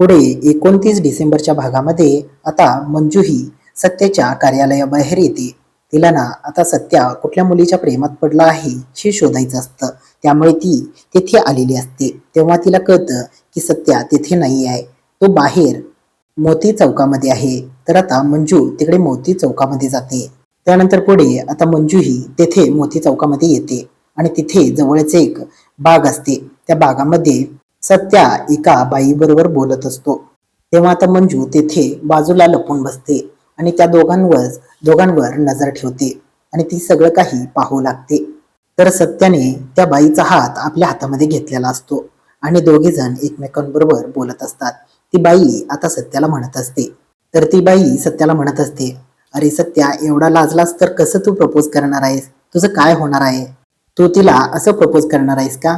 पुढे एकोणतीस डिसेंबरच्या भागामध्ये आता मंजू ही सत्याच्या कार्यालयाबाहेर येते. तिला ना आता सत्या कुठल्या मुलीच्या प्रेमात पडला आहे हे शोधायचं असतं. त्यामुळे ती तिथे आलेली असते. तेव्हा तिला कळतं की सत्या तिथे नाही आहे. तो बाहेर मोती चौकामध्ये आहे. तर आता मंजू तिकडे मोती चौकामध्ये जाते. त्यानंतर पुढे आता मंजू ही तेथे मोती चौकामध्ये येते. आणि तिथे जवळच एक बाग असते. त्या बागामध्ये सत्या एका बाईबरोबर बोलत असतो. तेव्हा आता मंजू तेथे बाजूला लपून बसते आणि त्या दोघांवर दोघांवर नजर ठेवते आणि ती सगळं काही पाहू लागते. तर सत्याने त्या बाईचा हात आपल्या हातामध्ये घेतलेला असतो आणि दोघे जण एकमेकांबरोबर बोलत असतात. ती बाई आता सत्याला म्हणत असते. तर ती बाई सत्याला म्हणत असते अरे सत्या एवढा लाजलास तर कसं तू प्रपोज करणार आहेस? तुझं काय होणार आहे? तू तिला असं प्रपोज करणार आहेस का?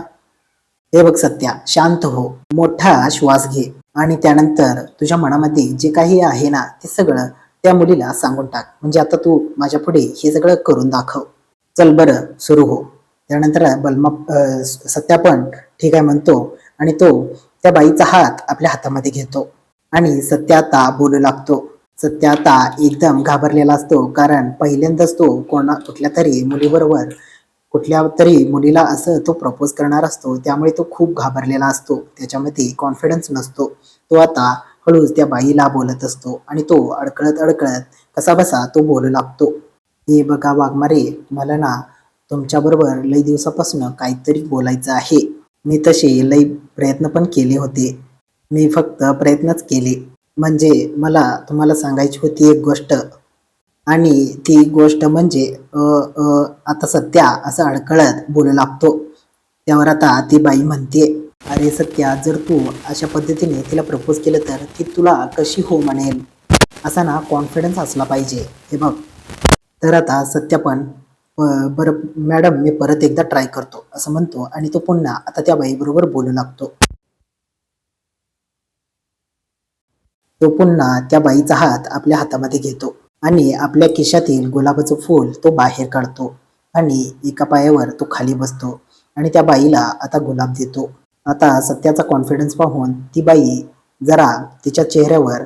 हे बघ सत्या शांत हो मोठा श्वास घे. आणि त्यानंतर तुझ्या मनामध्ये जे काही आहे ना ते सगळं त्या मुलीला सांगून टाक. म्हणजे आता तू माझ्या पुढे हे सगळं करून दाखव. चल बरं सुरू हो. त्यानंतर बलमा अं, सत्या पण ठीक आहे म्हणतो. आणि तो त्या बाईचा हात आपल्या हातामध्ये घेतो. आणि सत्या आता बोलू लागतो. सत्या आता एकदम घाबरलेला असतो. कारण पहिल्यांदाच तो कोणा कुठल्या तरी मुलीबरोबर कुठल्या तरी मुलीला असं तो प्रपोज करणार असतो त्यामुळे तो खूप घाबरलेला असतो. त्याच्यामध्ये कॉन्फिडन्स नसतो. तो आता हळूच त्या बाईला बोलत असतो आणि तो अडकळत अडकळत कसा बसा तो बोलू लागतो. हे बघा वाघमारे मला ना तुमच्याबरोबर लई दिवसापासून काहीतरी बोलायचं आहे. मी तसे लई प्रयत्न पण केले होते. मी फक्त प्रयत्नच केले. म्हणजे मला तुम्हाला सांगायची होती एक गोष्ट. आणि ती गोष्ट म्हणजे अ, अ, आता सत्या असं अडकळत बोलू लागतो. त्यावर आता ती बाई म्हणते अरे सत्या जर तू अशा पद्धतीने तिला प्रपोज केलं तर ती तुला कशी हो म्हणेल? असा ना कॉन्फिडन्स असला पाहिजे. हे बघ. तर आता सत्या पण बरं मॅडम मी परत एकदा ट्राय करतो. असं म्हणतो आणि तो पुन्हा आता त्या बाईबरोबर बोलू लागतो. तो पुन्हा त्या बाईचा हात आपल्या हातामध्ये घेतो. आणि आपल्या खिशातील गुलाबाचं फूल तो बाहेर काढतो आणि एका पायावर तो खाली बसतो आणि त्या बाईला आता गुलाब देतो. आता सत्याचा कॉन्फिडन्स पाहून ती बाई जरा तिच्या चेहऱ्यावर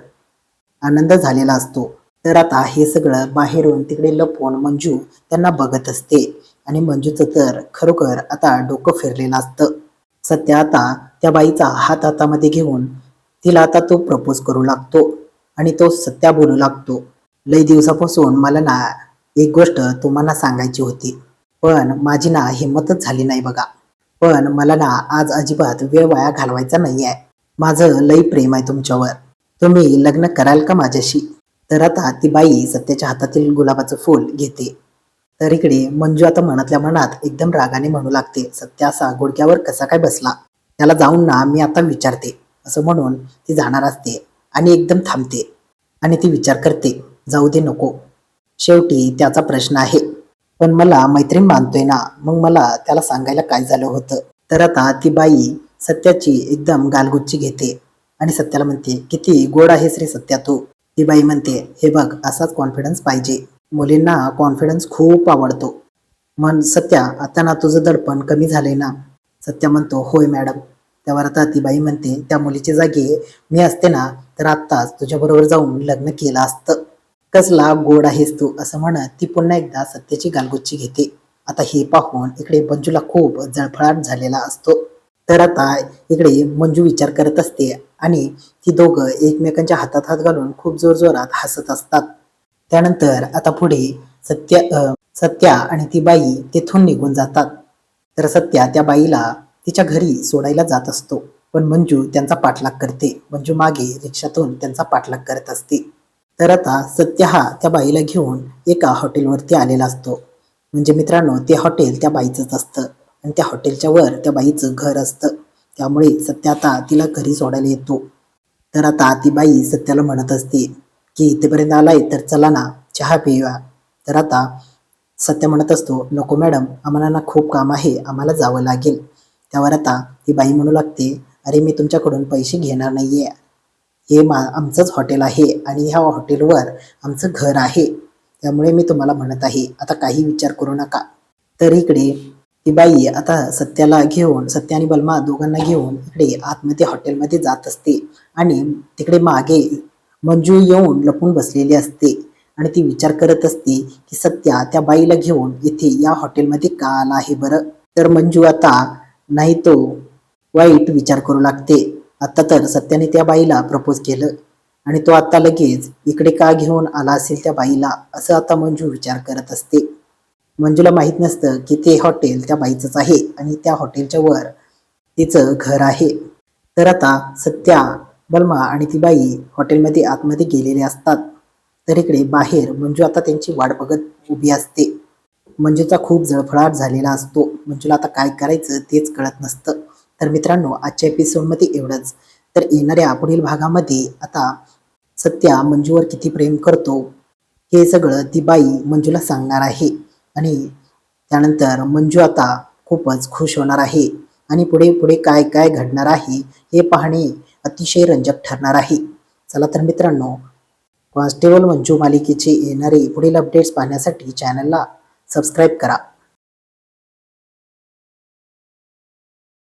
आनंद झालेला असतो. तर आता हे सगळं बाहेरून तिकडे लपवून मंजू त्यांना बघत असते आणि मंजूचं तर खरोखर आता डोकं फिरलेलं असतं. सत्या आता त्या बाईचा हात हातामध्ये घेऊन तिला आता तो प्रपोज करू लागतो आणि तो सत्या बोलू लागतो. लई दिवसापासून मला ना एक गोष्ट तुम्हाला सांगायची होती. पण माझी ना हिंमतच झाली नाही बघा. पण मला ना आज अजिबात वेळ वाया घालवायचा नाही आहे माझं लई प्रेम आहे तुमच्यावर. तुम्ही लग्न कराल का माझ्याशी? तर आता ती बाई सत्याच्या हातातील गुलाबाचं फूल घेते. तर इकडे मंजू आता मनातल्या मनात एकदम रागाने म्हणू लागते सत्या असा गुडक्यावर कसा काय बसला? त्याला जाऊन ना मी आता विचारते. असं म्हणून ती जाणार असते आणि एकदम थांबते आणि ती विचार करते. जाऊ दे नको. शेवटी त्याचा प्रश्न आहे. पण मला मैत्रीण मानतोय ना. मग मला त्याला सांगायला काय झालं होतं? तर आता ती बाई सत्याची एकदम गालगुच्ची घेते आणि सत्याला म्हणते किती गोड आहेस रे सत्या तू. ती बाई म्हणते हे बघ असाच कॉन्फिडन्स पाहिजे. मुलींना कॉन्फिडन्स खूप आवडतो. मन सत्या आता ना तुझं दडपण कमी झालंय ना. सत्या म्हणतो होय मॅडम. त्यावर आता ती बाई म्हणते त्या मुलीच्या जागी मी असते ना तर आत्ताच तुझ्याबरोबर जाऊन लग्न केलं असतं. कसला गोड आहेस तू असं म्हणत ती पुन्हा एकदा सत्याची गालगुच्ची घेते. आता हे पाहून इकडे मंजूला खूप जळफळाट झालेला असतो. तर आता इकडे मंजू विचार करत असते आणि ती दोघं एकमेकांच्या हातात हात घालून खूप जोरजोरात हसत असतात. त्यानंतर आता पुढे सत्या अ, सत्या आणि ती बाई तेथून निघून जातात. तर सत्या त्या बाईला तिच्या घरी सोडायला जात असतो. पण मंजू त्यांचा पाठलाग करते. मंजू मागे रिक्षातून त्यांचा पाठलाग करत असते. तर आता सत्य हा त्या बाईला घेऊन एका हॉटेलवरती आलेला असतो. म्हणजे मित्रांनो ते हॉटेल त्या बाईचंच असतं आणि त्या हॉटेलच्या वर त्या बाईचं घर असतं. त्यामुळे सत्य आता तिला घरी सोडायला येतो. तर आता ती बाई सत्याला म्हणत असते की इथेपर्यंत आलाय तर चला ना चहा पिऊया. तर आता सत्य म्हणत असतो नको मॅडम आम्हाला ना खूप काम आहे आम्हाला जावं लागेल. त्यावर आता ती बाई म्हणू लागते अरे मी तुमच्याकडून पैसे घेणार नाहीये. हे मा आमचंच हॉटेल आहे आणि ह्या हॉटेलवर आमचं घर आहे. त्यामुळे मी तुम्हाला म्हणत आहे आता काही विचार करू नका. तर इकडे ती बाई आता सत्याला घेऊन सत्या आणि बलमा दोघांना घेऊन इकडे आतमध्ये हॉटेलमध्ये जात असते आणि तिकडे मागे मंजू येऊन लपून बसलेली असते आणि ती विचार करत असते की सत्या त्या बाईला घेऊन इथे या हॉटेलमध्ये का आला आहे बरं? तर मंजू आता नाही तो वाईट विचार करू लागते. आता तर सत्याने त्या बाईला प्रपोज केलं. आणि तो आता लगेच इकडे का घेऊन आला असेल त्या बाईला असं आता मंजू विचार करत असते. मंजूला माहीत नसतं की ते हॉटेल त्या बाईचंच आहे आणि त्या हॉटेलच्या वर तिचं घर आहे. तर आता सत्या बलमा आणि ती बाई हॉटेलमध्ये आतमध्ये गेलेले असतात. तर इकडे बाहेर मंजू आता त्यांची वाट बघत उभी असते. मंजूचा खूप जळफळाट झालेला असतो. मंजूला आता काय करायचं तेच कळत नसतं. तर मित्रांनो आजच्या एपिसोडमध्ये एवढंच. तर येणाऱ्या पुढील भागामध्ये आता सत्या मंजूवर किती प्रेम करतो हे सगळं ती बाई मंजूला सांगणार आहे. आणि त्यानंतर मंजू आता खूपच खुश होणार आहे. आणि पुढे पुढे काय काय घडणार आहे हे पाहणे अतिशय रंजक ठरणार आहे. चला तर मित्रांनो कॉन्स्टेबल मंजू मालिकेचे येणारे पुढील अपडेट्स पाहण्यासाठी चॅनलला सबस्क्राईब करा.